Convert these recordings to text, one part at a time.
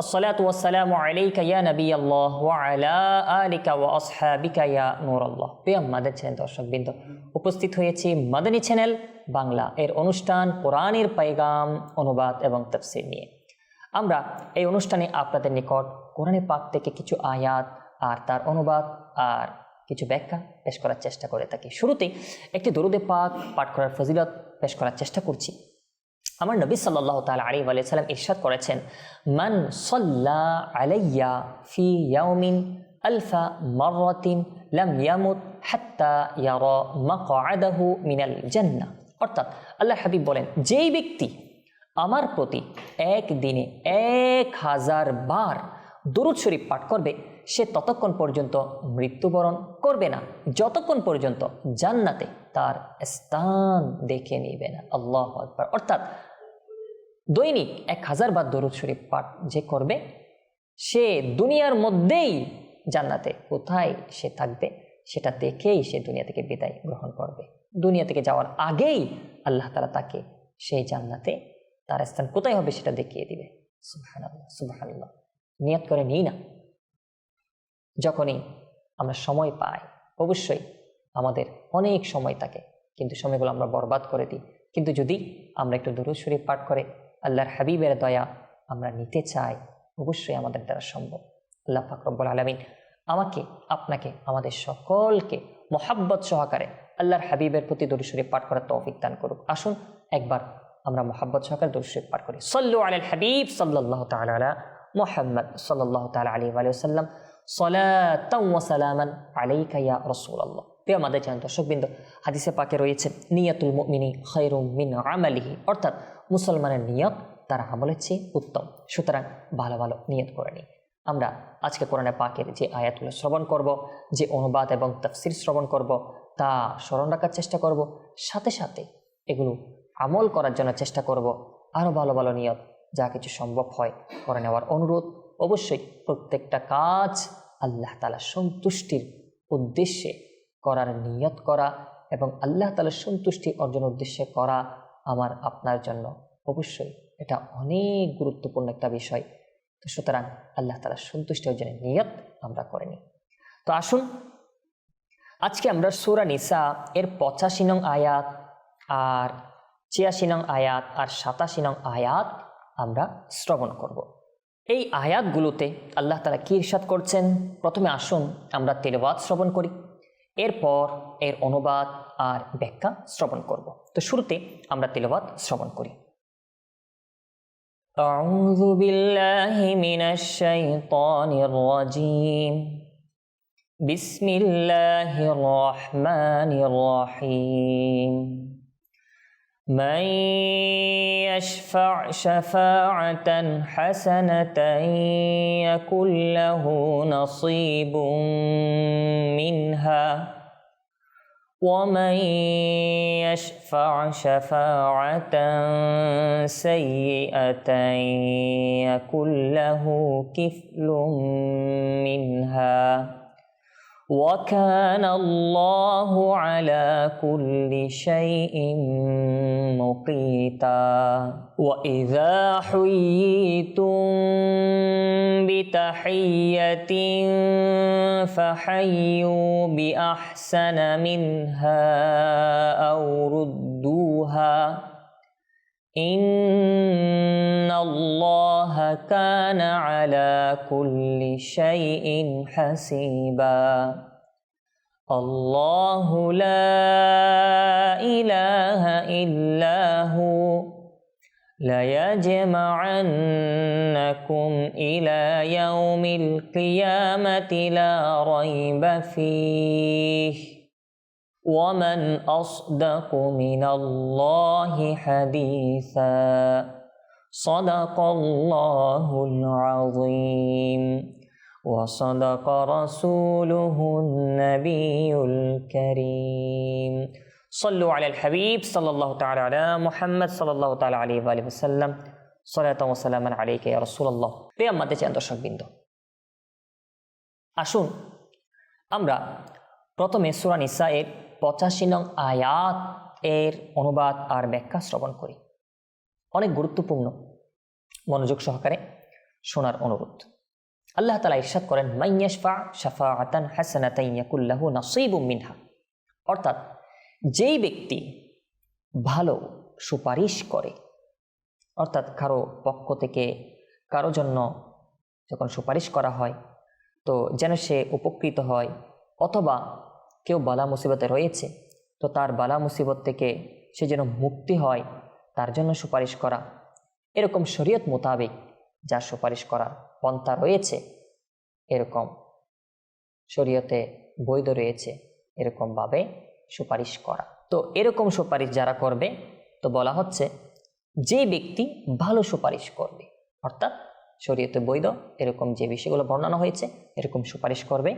الصلاة والسلام عليك يا نبي الله وعلى آلك وأصحابك يا نور الله প্রিয় mother channel দর্শকবৃন্দ উপস্থিত হয়েছি মাদানী চ্যানেল বাংলা এর অনুষ্ঠান কোরআনের পাইগাম অনুবাদ এবং তফসির নিয়ে আমরা এই অনুষ্ঠানে আপনাদের নিকট কোরআনে পাক থেকে কিছু আয়াত আর তার অনুবাদ আর কিছু ব্যাখ্যা পেশ করার চেষ্টা করে থাকি শুরুতে একটি দরুদে পাক পাঠ করার ফজিলত পেশ করার চেষ্টা করছি আমার নবী সাল্লাহ তাল আলী সাল্লাম ইরশাদ করেছেন, মান সল্লা আলাইয়া ফি ইয়াউমিন আলফা মাররাতিন লাম ইয়ামুত হাত্তা ইয়ারা মাকআদাহু মিনাল জান্নাহ। অর্থাৎ আল্লাহ হাবিব বলেন, যেই ব্যক্তি আমার প্রতি এক দিনে এক হাজার বার দরুদ শরীফ পাঠ করবে সে ততক্ষণ পর্যন্ত মৃত্যুবরণ করবে না। যতক্ষণ পর্যন্ত জান্নাতে তার স্থান দেখে নিবে না। আল্লাহ আকবার। অর্থাৎ দৈনিক এক হাজার বার দরুদ শরীফ পাঠ যে করবে, সে দুনিয়ার মধ্যেই জান্নাতে কোথায় সে থাকবে, সেটা দেখেই সে দুনিয়া থেকে বিদায় গ্রহণ করবে। দুনিয়া থেকে যাওয়ার আগেই আল্লাহ তালা তাকে সেই জান্নাতে তার স্থান কোথায় হবে সেটা দেখিয়ে দিবে। সুবাহান সুবাহান্লাহ নিয়ত করে নিই না। যখনই আমরা সময় পাই, অবশ্যই আমাদের অনেক সময় থাকে, কিন্তু সময়গুলো আমরা বরবাদ করে দিই। কিন্তু যদি আমরা একটু দরুদ শরীফ পাঠ করে, আল্লাহর হাবিবের দয়া আমরা নিতে চাই, অবশ্যই আমাদের দ্বারা সম্ভব। আল্লাহ ফাকরব্বুল আলমিন আমাকে, আপনাকে, আমাদের সকলকে মোহাব্বত সহকারে আল্লাহর হাবিবের প্রতি দরুদ শরীফ পাঠ করার তৌফিক দান করুক। আসুন একবার আমরা মোহাব্বত সহকারে দরুদ শরীফ পাঠ করি। সল্লু আল হাবিব সাল্লাহ তালা মোহাম্মদ সাল্লাহ তালা আলী আলিয়াল্লাম আমাদের হাদিসে পাকে মিন আমালিহি, অর্থাৎ মুসলমানের নিয়ত তার আমলের চেয়ে উত্তম। সুতরাং ভালো ভালো নিয়ত আমরা আজকে পাকের যে আয়াতগুলো শ্রবণ করব, যে অনুবাদ এবং তফসির শ্রবণ করব, তা স্মরণ রাখার চেষ্টা করব, সাথে সাথে এগুলো আমল করার জন্য চেষ্টা করব আরও ভালো ভালো নিয়ত যা কিছু সম্ভব হয় করে নেওয়ার অনুরোধ অবশ্যই প্রত্যেকটা কাজ আল্লাহ তালা সন্তুষ্টির উদ্দেশ্যে করার নিয়ত করা এবং আল্লাহ তালার সন্তুষ্টি অর্জন উদ্দেশ্যে করা আমার আপনার জন্য। অবশ্যই এটা অনেক গুরুত্বপূর্ণ একটা বিষয়। তো সুতরাং আল্লাহ তালার সন্তুষ্টি অর্জনের নিয়ত আমরা করে নিই। তো আসুন, আজকে আমরা সুরা নিসা এর পঁচাশি নং আয়াত আর ছিয়াশি নং আয়াত আর সাতাশি নং আয়াত আমরা শ্রবণ করব। এই আয়াতগুলোতে আল্লাহ তালা কী ইরশাদ করছেন প্রথমে আসুন আমরা তেলবাদ শ্রবণ করি এরপর এর অনুবাদ আর ব্যাখ্যা শ্রবণ করব তো শুরুতে আমরা তেলবাদ শ্রবণ করি أعوذ بالله من الشيطان الرجيم بسم الله الرحمن الرحيم من يشفع شفاعة حسنة يكن له نصيب منها. ومن يشفع شفاعة سيئة يكن له كفل منها. وكان الله على كل شيء مقيتا. وإذا حييتم بتحية فحيوا بأحسن منها أو ردوها. ان الله كان على كل شيء حسيبا. الله لا اله الا هو. ليجمعنكم إلى يوم القيامه لا ريب فيه. ومن اصدق من الله حديثا صدق الله العظيم وصدق رسوله النبي الكريم صلوا على الحبيب صلى الله تعالى على محمد صلى الله تعالى عليه وآله وسلم সালাতাম আলাইকে রসুল্লাহ প্রিয় আমাদের চান দর্শকবৃন্দ আসুন আমরা প্রথমে সুরান ইসা এর পঁচাশি নং আয়াত এর অনুবাদ আর ব্যাখ্যা শ্রবণ করি। অনেক গুরুত্বপূর্ণ মনোযোগ সহকারে শোনার অনুরোধ। আল্লাহ তালা ইরশাদ করেন মাইয়াশফা শাফা আতান হাসান হাসানাতাইয়াকুল্লাহু নাসিবু মিনহা। অর্থাৎ যেই ব্যক্তি ভালো সুপারিশ করে, অর্থাৎ কারও পক্ষ থেকে কারও জন্য যখন সুপারিশ করা হয়, তো যেন সে উপকৃত হয় অথবা কেউ বালা মুসিবতে রয়েছে, তো তার বালা মুসিবত থেকে সে যেন মুক্তি হয়, তার জন্য সুপারিশ করা। এরকম শরীয়ত মোতাবেক যা সুপারিশ করার পন্থা রয়েছে, এরকম শরীয়তে বৈধ রয়েছে এরকমভাবে সুপারিশ করা। তো এরকম সুপারিশ যারা করবে, তো বলা হচ্ছে যে ব্যক্তি ভালো সুপারিশ করবে, অর্থাৎ শরীয়তে বৈধ, এরকম যে বিষয়গুলো বর্ণনা হয়েছে, এরকম সুপারিশ করবে।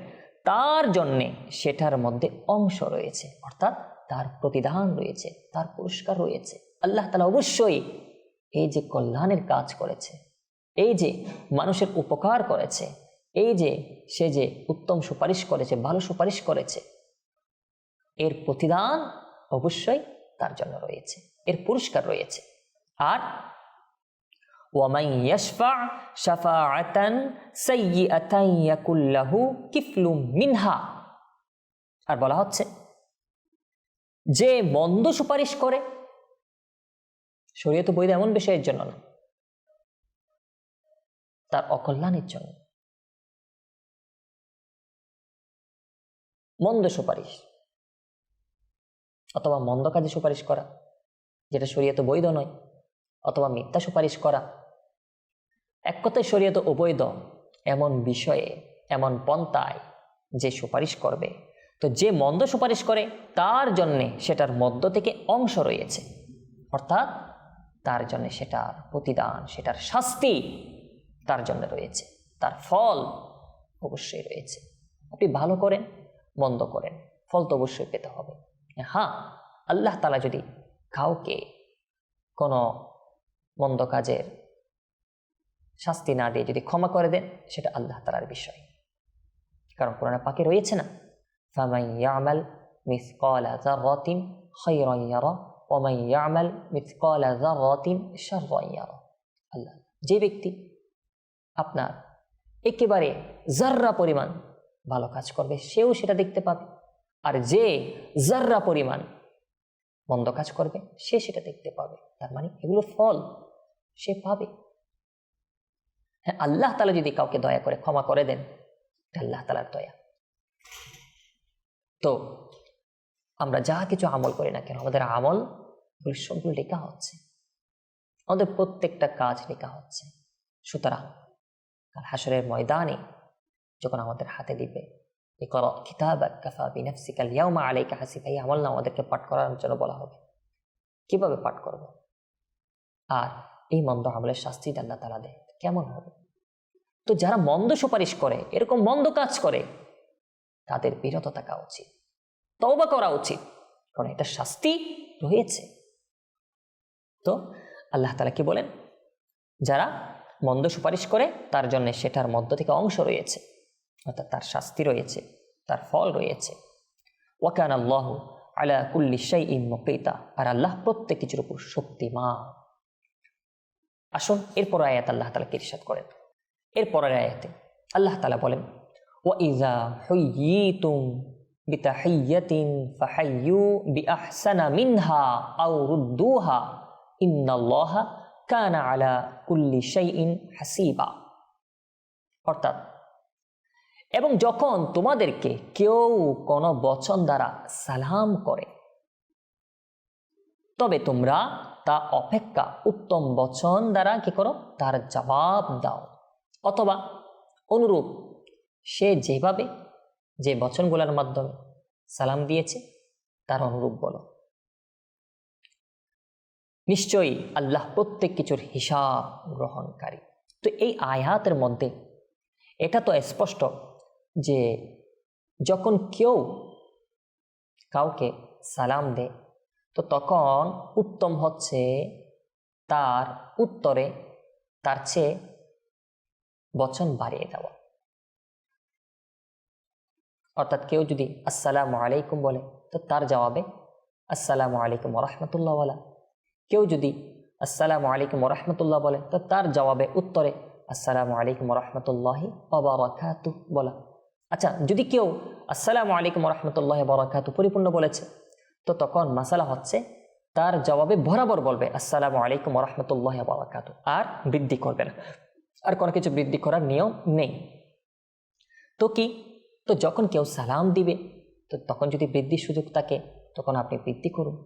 তার জন্যে সেটার মধ্যে অংশ রয়েছে, অর্থাৎ তার প্রতিদান রয়েছে, তার পুরস্কার রয়েছে। আল্লাহ তালা অবশ্যই এই যে কল্যাণের কাজ করেছে, এই যে মানুষের উপকার করেছে, এই যে সে যে উত্তম সুপারিশ করেছে, ভালো সুপারিশ করেছে, এর প্রতিদান অবশ্যই তার জন্য রয়েছে, এর পুরস্কার রয়েছে। আর ওয়ামাই ইয়াশফা শাফাআতান সাইয়্যাতান ইয়াকুল লাহু কিফলুম মিনহা আর বলা হচ্ছে, যে মন্দ সুপারিশ করে, শরীয়ত বৈধ এমন বিষয়ের জন্য না, তার অকল্যাণের জন্য। মন্দ সুপারিশ অথবা মন্দ কাজে সুপারিশ করা, যেটা শরীয়ত বৈধ নয়, অথবা মিথ্যা সুপারিশ করা এক কথায় শরীয়ত অবৈধ এমন বিষয়ে, এমন পন্থায় যে সুপারিশ করবে। তো যে মন্দ সুপারিশ করে, তার জন্যে সেটার মধ্য থেকে অংশ রয়েছে। অর্থাৎ, তার জন্য সেটার প্রতিদান, সেটার শাস্তি তার জন্য রয়েছে। তার ফল অবশ্যই রয়েছে। আপনি ভালো করেন, মন্দ করেন, ফল তো অবশ্যই পেতে হবে। হ্যাঁ আল্লাহ তালা যদি কাউকে কোনো মন্দ কাজের শাস্তি না দিয়ে যদি ক্ষমা করে দেন, সেটা আল্লাহ তালার বিষয়। কারণ কোরআনে পাকে রয়েছে না ফামাই ইয়ামাল মিসকালা যাররাতিন খায়রান ইয়ারা ওয়ামাই ইয়ামাল মিসকালা যাররাতিন শাররান ইয়ারা। আল্লাহ, যে ব্যক্তি আপনার একেবারে জাররা পরিমাণ ভালো কাজ করবে, সেও সেটা দেখতে পাবে। আর যে জাররা পরিমাণ মন্দ কাজ করবে, সে সেটা দেখতে পাবে। তার মানে এগুলো ফল, সে পাবে। হ্যাঁ আল্লাহ তালা যদি কাউকে দয়া করে ক্ষমা করে দেন আল্লাহ তালার দয়া। তো আমরা যা কিছু আমল করি না কেন, আমাদের আমল সবগুলো লেখা হচ্ছে। আমাদের প্রত্যেকটা কাজ লেখা হচ্ছে। সুতরাং কাল হাসরের ময়দানে যখন আমাদের হাতে দিবে আমল না আমাদেরকে পাঠ করার জন্য বলা হবে। কীভাবে পাঠ করব? আর এই মন্দ আমলের শাস্তি আল্লাহ তালা দেয় কেমন হবে? তো যারা মন্দ সুপারিশ করে, এরকম মন্দ কাজ করে, তাদের বিরত থাকা উচিত। তওবা করা উচিত, কারণ এটা শাস্তি রয়েছে। তো আল্লাহ তালা কি বলেন? যারা মন্দ সুপারিশ করে, তার জন্য সেটার মধ্য থেকে অংশ রয়েছে, অর্থাৎ তার শাস্তি রয়েছে, তার ফল রয়েছে। ওয়াকান আল্লাহ আলা কুল্লি শাই মকিতা, আর আল্লাহ প্রত্যেক কিছুর উপর শক্তিমান। আসুন, এরপর আয়াত আল্লাহ তালা কিরসাদ করেন। এরপরের আয়াতে আল্লাহ তালা বলেন, ওয়া ইজা বিতাহিয়াতিন কানা আলা হাসিবা। অর্থাৎ, এবং যখন তোমাদেরকে কেউ কোনো বচন দ্বারা সালাম করে, তবে তোমরা তা অপেক্ষা উত্তম বচন দ্বারা কি করো? তার জবাব দাও। অথবা অনুরূপ, সে যেভাবে যে বচনগুলোর মাধ্যমে সালাম দিয়েছে, তার অনুরূপ বলো। নিশ্চয়ই আল্লাহ প্রত্যেক কিছুর হিসাব গ্রহণকারী। তো এই আয়াতের মধ্যে এটা তো স্পষ্ট যে যখন কেউ কাউকে সালাম দেয় তো তখন উত্তম হচ্ছে তার উত্তরে, তার চেয়ে বচন বাড়িয়ে দেওয়া। অর্থাৎ কেউ যদি আসসালামু আলাইকুম বলে, তো তার জবাবে আসসালামু আলাইকুম রহমতুল্লাহ বলা। কেউ যদি আসসালামু আলাইকুম রহমতুল্লাহ বলে, তো তার জবাবে উত্তরে আসসালামু আলাইকুম রহমতুল্লাহি বলা। আচ্ছা যদি কেউ আসসালামু আলাইকুম রহমতুল্লাহ বরাকাতু পরিপূর্ণ বলেছে তো তখন মাসালা হচ্ছে তার জবাবে বরাবর বলবে, আসসালামু আলাইকুম রহমতুল্লাহ বরাকাতু আর বৃদ্ধি করবে না। আর কোনো কিছু বৃদ্ধি করার নিয়ম নেই। তো কি? তো যখন কেউ সালাম দিবে, তো তখন যদি বৃদ্ধির সুযোগ থাকে, তখন আপনি বৃদ্ধি করুন।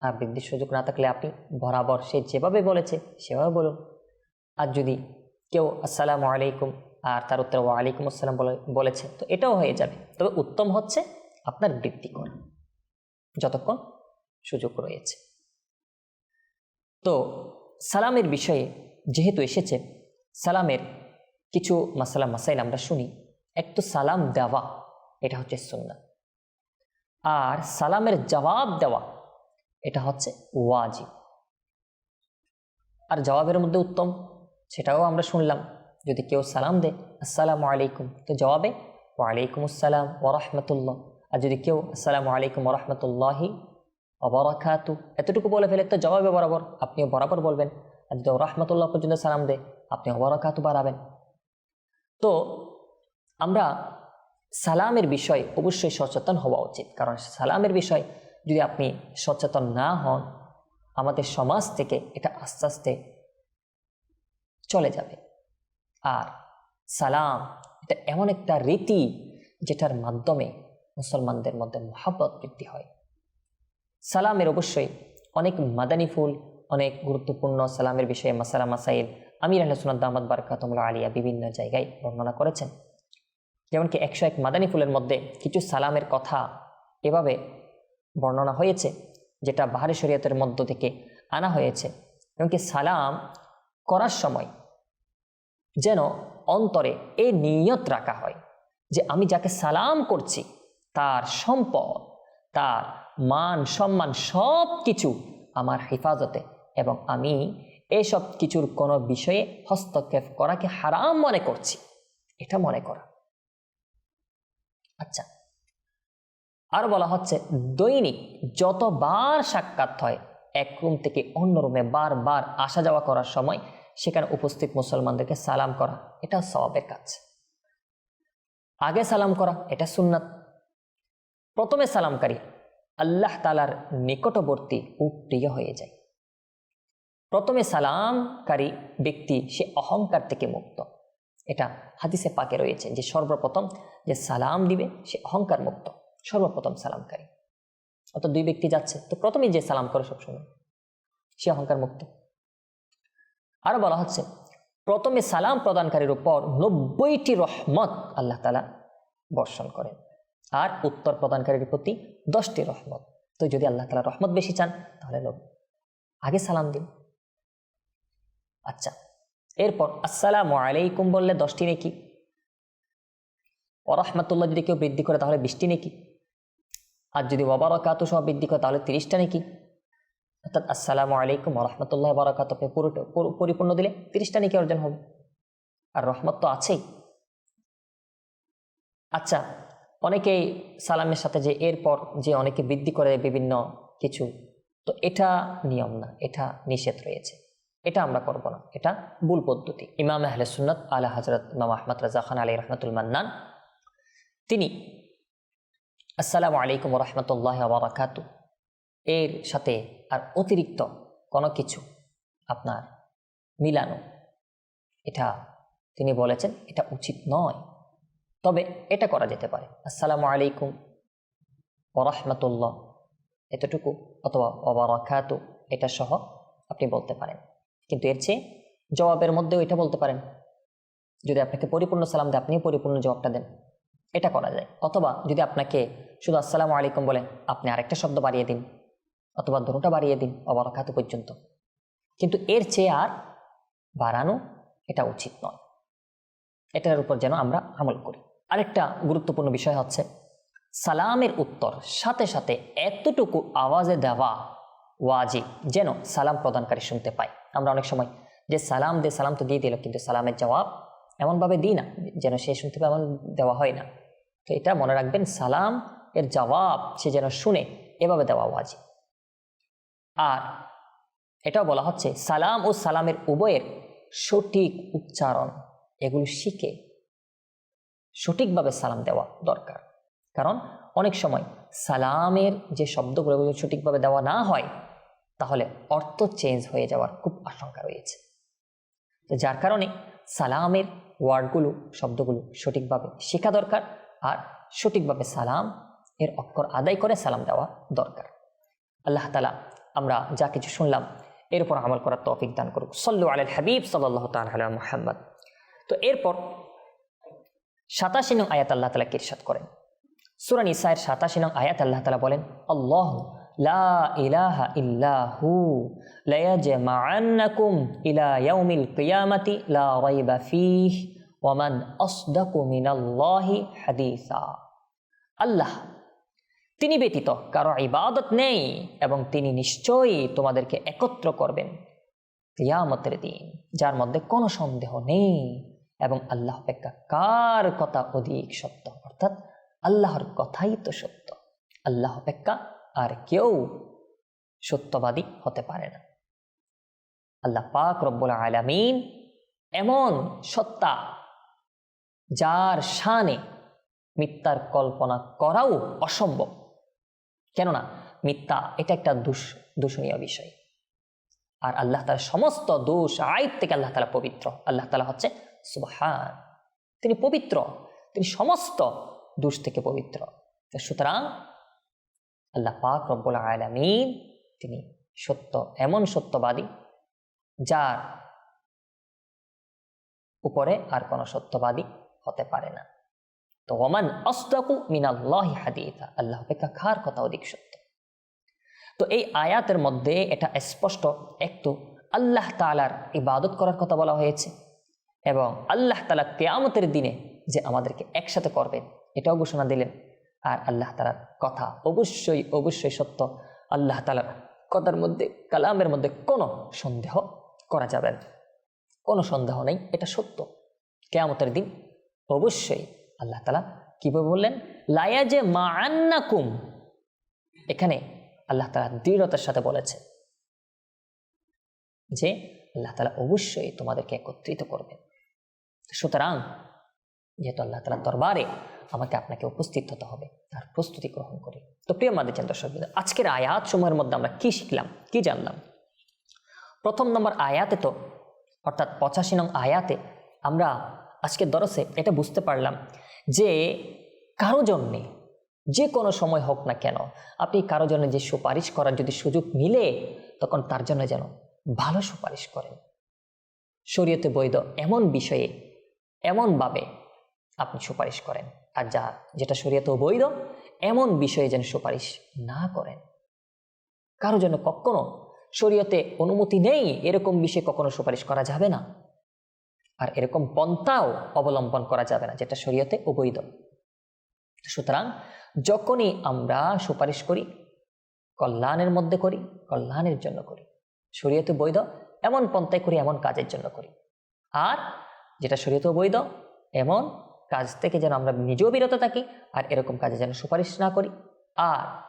আর বৃদ্ধির সুযোগ না থাকলে আপনি বরাবর সে যেভাবে বলেছে, সেভাবে বলুন। আর যদি কেউ আসসালামু আলাইকুম আর তার উত্তর ওয়ালাইকুম আসসালাম বলে, বলেছে, তো এটাও হয়ে যাবে। তবে উত্তম হচ্ছে আপনার বৃদ্ধি করা। যতক্ষণ সুযোগ রয়েছে। তো সালামের বিষয়ে যেহেতু এসেছে, সালামের কিছু মাসালা মাসাইল আমরা শুনি। এক তো সালাম দেওয়া, এটা হচ্ছে সুন্না আর সালামের জবাব দেওয়া, এটা হচ্ছে ওয়াজিব। আর জবাবের মধ্যে উত্তম, সেটাও আমরা শুনলাম। যদি কেউ সালাম দেয়, আসসালামু আলাইকুম, তো জবাবে, ওয়ালাইকুম আসসালাম ওরহমতুল্লাহ আর যদি কেউ, আসসালামু আলাইকুম ওরহমতুল্লাহি অবরাকাতু এতটুকু বলে ফেলে, তো জবাবে বরাবর আপনিও বরাবর বলবেন। আর যদি রহমতুল্লাহ পর্যন্ত সালাম দেয় আপনি অবরাকাতু বাড়াবেন। তো আমরা সালামের বিষয় অবশ্যই সচেতন হওয়া উচিত। কারণ সালামের বিষয় যদি আপনি সচেতন না হন, আমাদের সমাজ থেকে এটা আস্তে আস্তে চলে যাবে। আর সালাম এটা এমন একটা রীতি যেটার মাধ্যমে মুসলমানদের মধ্যে মহাব্বত বৃদ্ধি হয়। সালামের অবশ্যই অনেক মাদানী ফুল, অনেক গুরুত্বপূর্ণ সালামের বিষয়ে মাসালা মাসাইল আমির আহসুনাদ আহমদ বারকাতমুল্লা আলিয়া বিভিন্ন জায়গায় বর্ণনা করেছেন। যেমনকি একশো এক মাদানী ফুলের মধ্যে কিছু সালামের কথা এভাবে বর্ণনা হয়েছে, যেটা বাহারি শরীয়তের মধ্য থেকে আনা হয়েছে। এমনকি সালাম করার সময় যেন অন্তরে এই নিয়ত রাখা হয় যে আমি যাকে সালাম করছি তার সম্পদ, তার মান, সম্মান সব কিছু আমার হেফাজতে এবং আমি এসব কিছুর কোনো বিষয়ে হস্তক্ষেপ করাকে হারাম মনে করছি। এটা মনে করা। আচ্ছা। আর বলা হচ্ছে, দৈনিক যতবার সাক্ষাৎ হয়, এক রুম থেকে অন্য রুমে বারবার আসা যাওয়া করার সময় সেখানে উপস্থিত মুসলমানদেরকে সালাম করা, এটা সবাবের কাজ। আগে সালাম করা, এটা সুন্নাত। প্রথমে সালামকারী আল্লাহ তালার নিকটবর্তী ও প্রিয় হয়ে যায়। প্রথমে সালামকারী ব্যক্তি, সে অহংকার থেকে মুক্ত। এটা হাদিসে পাকে রয়েছে যে সর্বপ্রথম যে সালাম দিবে, সে অহংকার মুক্ত। সর্বপ্রথম সালামকারী। অত দুই ব্যক্তি যাচ্ছে, তো প্রথমেই যে সালাম করে সবসময়, সে অহংকার মুক্ত। আরও বলা হচ্ছে, প্রথমে সালাম প্রদানকারীর উপর নব্বইটি রহমত আল্লাহ তালা বর্ষণ করেন। আর উত্তর প্রদানকারীর প্রতি দশটি রহমত। তো যদি আল্লাহ তালা রহমত বেশি চান, তাহলে লোক, আগে সালাম দিন। আচ্ছা এরপর আসসালামু আলাইকুম বললে দশটি নেকি? অরহমাতুল্লাহ যদি কেউ বৃদ্ধি করে, তাহলে বিশটি নেকি? আর যদি ওবরাকাতু সহ বৃদ্ধি করে, তাহলে তিরিশটা নেকি? অর্থাৎ আসসালামু আলাইকুম রহমতুল্লাহ বরাকাত পুরোটা পরিপূর্ণ দিলে তিরিশটা নেকি অর্জন হবে। আর রহমত তো আছেই। আচ্ছা অনেকেই সালামের সাথে যে এরপর যে অনেকে বৃদ্ধি করে বিভিন্ন কিছু, তো এটা নিয়ম না, এটা নিষেধ রয়েছে। এটা আমরা করব না, এটা ভুল পদ্ধতি। ইমাম আহলে সুন্নত আলা হজরত ইমাম আহমদ রাজা খান আলী রহমতুল মান্নান, তিনি আসসালামু আলাইকুম রহমতুল্লাহ বারাকাত, এর সাথে আর অতিরিক্ত কোনো কিছু আপনার মিলানো, এটা তিনি বলেছেন, এটা উচিত নয়। তবে এটা করা যেতে পারে। আসসালামু আলাইকুম ওরহমতুল্লাহ এতটুকু অথবা অবরাখাতু এটা সহ আপনি বলতে পারেন। কিন্তু এর চেয়ে জবাবের মধ্যেও এটা বলতে পারেন। যদি আপনাকে পরিপূর্ণ সালাম দেয় আপনিও পরিপূর্ণ জবাবটা দেন। এটা করা যায়। অথবা যদি আপনাকে শুধু আসসালামু আলাইকুম বলে আপনি আরেকটা শব্দ বাড়িয়ে দিন অথবা দুটোটা বাড়িয়ে দিন অবরাখাতু পর্যন্ত। কিন্তু এর চেয়ে আর বাড়ানো এটা উচিত নয়। এটার উপর যেন আমরা আমল করি। আরেকটা গুরুত্বপূর্ণ বিষয় হচ্ছে, সালামের উত্তর সাথে সাথে এতটুকু আওয়াজে দেওয়া ওয়াজিব যেন সালাম প্রদানকারী শুনতে পায়। আমরা অনেক সময় যে সালাম দে, সালাম তো দিয়ে দিল, কিন্তু সালামের জবাব এমনভাবে দিই না, যেন সে শুনতে পায় এমন দেওয়া হয় না। তো এটা মনে রাখবেন, সালাম এর জবাব সে যেন শুনে এভাবে দেওয়া ওয়াজিব। আর এটাও বলা হচ্ছে, সালাম ও সালামের উভয়ের সঠিক উচ্চারণ এগুলো শিখে সঠিকভাবে সালাম দেওয়া দরকার। কারণ অনেক সময় সালামের যে শব্দগুলো সঠিকভাবে দেওয়া না হয়, তাহলে অর্থ চেঞ্জ হয়ে যাওয়ার খুব আশঙ্কা রয়েছে। তো যার কারণে সালামের ওয়ার্ডগুলো, শব্দগুলো সঠিকভাবে শেখা দরকার আর সঠিকভাবে সালাম এর অক্ষর আদায় করে সালাম দেওয়া দরকার। আল্লাহ তালা আমরা যা কিছু শুনলাম, এর উপর আমল করার তৌফিক দান করুক। সল্লু আল হাবিব সাল্লাহ তাল মোহাম্মদ। তো এরপর সাতাশি নং আয়াত আল্লাহ তালা কিরসাদ করেন। সুরান ইসায়ের সাতাশি নং আয়াত আল্লাহ তালা বলেন, আল্লাহ লা ইলাহা ইল্লাহু ইলা লা আল্লাহ, তিনি ব্যতীত কারও ইবাদত নেই এবং তিনি নিশ্চয়ই তোমাদেরকে একত্র করবেন কিয়ামতের দিন, যার মধ্যে কোনো সন্দেহ নেই। এবং আল্লাহ অপেক্ষা কার কথা অধিক সত্য? অর্থাৎ আল্লাহর কথাই তো সত্য। আল্লাহ অপেক্ষা আর কেউ সত্যবাদী হতে পারে না। আল্লাহ পাক রব্বুল আলামিন এমন সত্তা যার শানে মিথ্যার কল্পনা করাও অসম্ভব। কেননা মিথ্যা এটা একটা দুষ, দূষণীয় বিষয়। আর আল্লাহ তালা সমস্ত দোষ, আইব থেকে আল্লাহ তালা পবিত্র। আল্লাহ তালা হচ্ছে সুবাহান। তিনি পবিত্র, তিনি সমস্ত দোষ থেকে পবিত্র। সুতরাং আল্লাহ পাক রব্বুল আলামিন তিনি সত্য, এমন সত্যবাদী, যার উপরে আর কোনো সত্যবাদী হতে পারে না। তো ওমান অস্তাকু মিনাল্লাহি হাদিতা আল্লাহ অপেক্ষা খার কথা অধিক সত্য? তো এই আয়াতের মধ্যে এটা স্পষ্ট, একটু আল্লাহ তালার ইবাদত করার কথা বলা হয়েছে। এবং আল্লাহ তালা কেয়ামতের দিনে যে আমাদেরকে একসাথে করবেন, এটাও ঘোষণা দিলেন। আর আল্লাহ তালার কথা অবশ্যই অবশ্যই সত্য। আল্লাহ তালার কথার মধ্যে, কালামের মধ্যে কোনো সন্দেহ করা যাবে না। কোনো সন্দেহ নেই, এটা সত্য। কেয়ামতের দিন অবশ্যই আল্লাহ তালা কীভাবে বললেন? লায়া যে মা আন্নাকুম এখানে আল্লাহ তালা দৃঢ়তার সাথে বলেছে যে, আল্লাহ তালা অবশ্যই তোমাদেরকে একত্রিত করবেন। সুতরাং যেহেতু আল্লাহ তালার দরবারে আমাকে আপনাকে উপস্থিত হতে হবে, তার প্রস্তুতি গ্রহণ করি। তো প্রিয় মাদিচান দর্শক আজকের আয়াত সময়ের মধ্যে আমরা কি শিখলাম, কি জানলাম? প্রথম নম্বর আয়াতে তো, অর্থাৎ পঁচাশি নং আয়াতে আমরা আজকের দরসে এটা বুঝতে পারলাম যে কারও জন্যে যে কোনো সময় হোক না কেন, আপনি কারও জন্য যে সুপারিশ করার যদি সুযোগ মিলে, তখন তার জন্য যেন ভালো সুপারিশ করেন। শরীয়তে বৈধ এমন বিষয়ে এমনভাবে আপনি সুপারিশ করেন। আর যা, যেটা শরীয়তে বৈধ এমন বিষয়ে যেন সুপারিশ না করেন। কারও জন্য কখনো শরীয়তে অনুমতি নেই, এরকম বিষয়ে কখনো সুপারিশ করা যাবে না। আর এরকম পন্থাও অবলম্বন করা যাবে না, যেটা শরীয়তে অবৈধ। সুতরাং যখনই আমরা সুপারিশ করি, কল্যাণের মধ্যে করি, কল্যাণের জন্য করি। শরীয়তে বৈধ এমন পন্থায় করি, এমন কাজের জন্য করি। আর যেটা শরীয়তে বৈধ এমন কাজ থেকে যেন আমরা নিজেও বিরত থাকি আর এরকম কাজে যেন সুপারিশ না করি। আর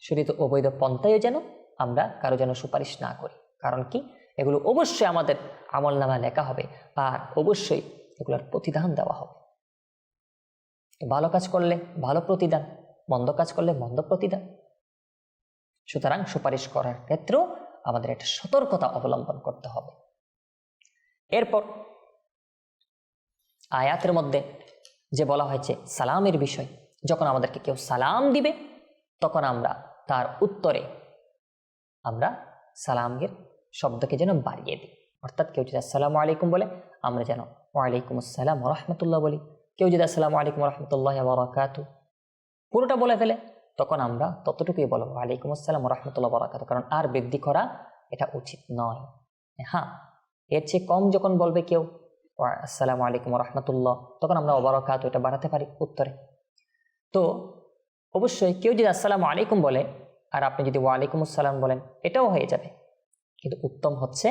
শরীয়তে অবৈধ পন্থায়ও যেন আমরা কারও যেন সুপারিশ না করি। কারণ কি? এগুলো অবশ্যই আমাদের আমল নামা লেখা হবে আর অবশ্যই এগুলোর প্রতিদান দেওয়া হবে। ভালো কাজ করলে ভালো প্রতিদান, মন্দ কাজ করলে মন্দ প্রতিদান। সুতরাং সুপারিশ করার ক্ষেত্রেও আমাদের একটা সতর্কতা অবলম্বন করতে হবে। এরপর আয়াতের মধ্যে যে বলা হয়েছে সালামের বিষয়, যখন আমাদেরকে কেউ সালাম দিবে, তখন আমরা তার উত্তরে আমরা সালামের শব্দকে যেন বাড়িয়ে দিই। অর্থাৎ কেউ যদি আসসালামু আলাইকুম বলে, আমরা যেন ওয়ালাইকুম আসসালাম রহমতুল্লাহ বলি। কেউ যদি আসসালামু আলাইকুম রহমতুল্লাহ বরাকাতু পুরোটা বলে ফেলে, তখন আমরা ততটুকুই বলব ওয়ালাইকুম আসসালাম রহমতুল্লাহ বরাকাতু। কারণ আর বৃদ্ধি করা এটা উচিত নয়। হ্যাঁ এর চেয়ে কম যখন বলবে কেউ আসসালামু আলাইকুম রহমতুল্লাহ। তখন আমরা অবরাকাত এটা বাড়াতে পারি উত্তরে। তো অবশ্যই কেউ যদি আসসালামু আলাইকুম বলে, আর আপনি যদি ওয়ালাইকুম আসসালাম বলেন, এটাও হয়ে যাবে। কিন্তু উত্তম হচ্ছে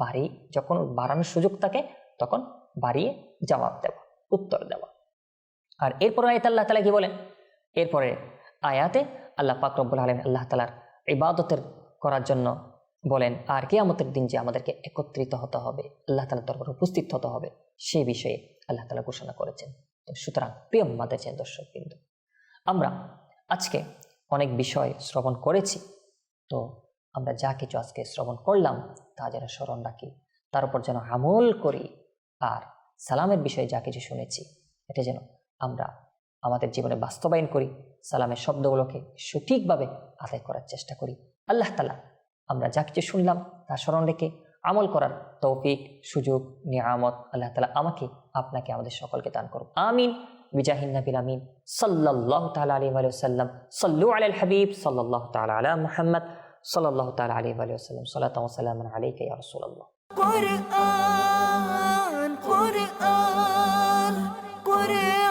বাড়ি যখন বাড়ানোর সুযোগ থাকে, তখন বাড়িয়ে জবাব দেওয়া, উত্তর দেওয়া। আর এরপরে আয়াত আল্লাহ তালা কি বলেন? এরপরে আয়াতে আল্লাহ পাক রব্বুল আলম আল্লাহ তালার ইবাদতের করার জন্য বলেন, আর কেয়ামতের দিন যে আমাদেরকে একত্রিত হতে হবে, আল্লাহ তালার দরবারে উপস্থিত হতে হবে সেই বিষয়ে আল্লাহ তালা ঘোষণা করেছেন। তো সুতরাং, প্রিয় মাদেছেন দর্শক কিন্তু আমরা আজকে অনেক বিষয় শ্রবণ করেছি। তো আমরা যা কিছু আজকে শ্রবণ করলাম, তা যেন স্মরণ রাখি। তার উপর যেন আমল করি আর সালামের বিষয়ে যা কিছু শুনেছি, এটা যেন আমরা আমাদের জীবনে বাস্তবায়ন করি। সালামের শব্দগুলোকে সঠিকভাবে আদায় করার চেষ্টা করি। আল্লাহ তালা আমরা যা কিছু শুনলাম তা স্মরণ রেখে আমল করার তৌফিক সুযোগ নিয়ামত আল্লাহ তালা আমাকে আপনাকে আমাদের সকলকে দান করুন আমিন। বিজাহিন নবীল আমিন। সাল্লাল্লাহু তাআলা আলাইহি ওয়া সাল্লাম। সাল্লু আলাল হাবিব। সাল্লাহ তাআলা আলা মুহাম্মদ। সাল্লাল্লাহু তাআলা আলাইহি ওয়া সাল্লাম। ওয়া সালামান আলাইকা ইয়া রাসূলুল্লাহ। Quran, Quran, Quran.